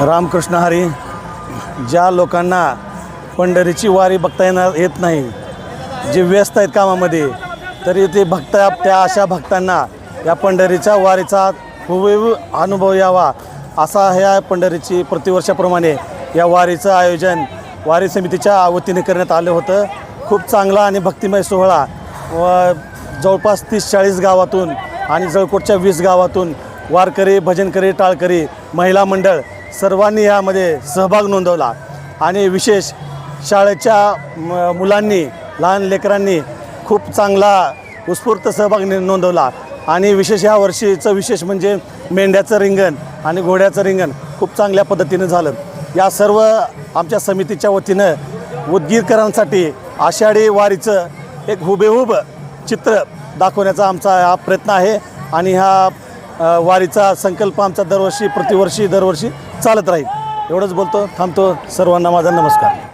रामकृष्ण हरी ज्या लोकांना पंढरीची वारी बघता येणार येत नाही जे व्यस्त आहेत कामामध्ये तरी ते भक्त त्या अशा भक्तांना या पंढरीच्या वारीचा हुबेहूब अनुभव यावा असा ह्या पंढरीची प्रतिवर्षाप्रमाणे या वारीचं आयोजन वारी समितीच्या वतीने करण्यात आलं होतं. खूप चांगला आणि भक्तिमय सोहळा व जवळपास तीस चाळीस गावातून आणि जळकोटच्या वीस गावातून वारकरी भजनकरी टाळकरी महिला मंडळ सर्वांनी यामध्ये सहभाग नोंदवला. आणि विशेष शाळेच्या म- मुलांनी लहान लेकरांनी खूप चांगला उत्स्फूर्त सहभाग नि- नोंदवला. आणि विशेष ह्या वर्षीचं विशेष म्हणजे मेंढ्याचं रिंगण आणि घोड्याचं रिंगण खूप चांगल्या पद्धतीनं झालं. या सर्व आमच्या समितीच्या वतीनं उदगीरकरांसाठी आषाढी वारीचं एक हुबेहूब चित्र दाखवण्याचा आमचा हा प्रयत्न आहे. आणि ह्या वारीचा संकल्प आमचा दरवर्षी प्रतिवर्षी दरवर्षी चालत राहील. एवढंच बोलतो थांबतो. सर्वांना माझा नमस्कार.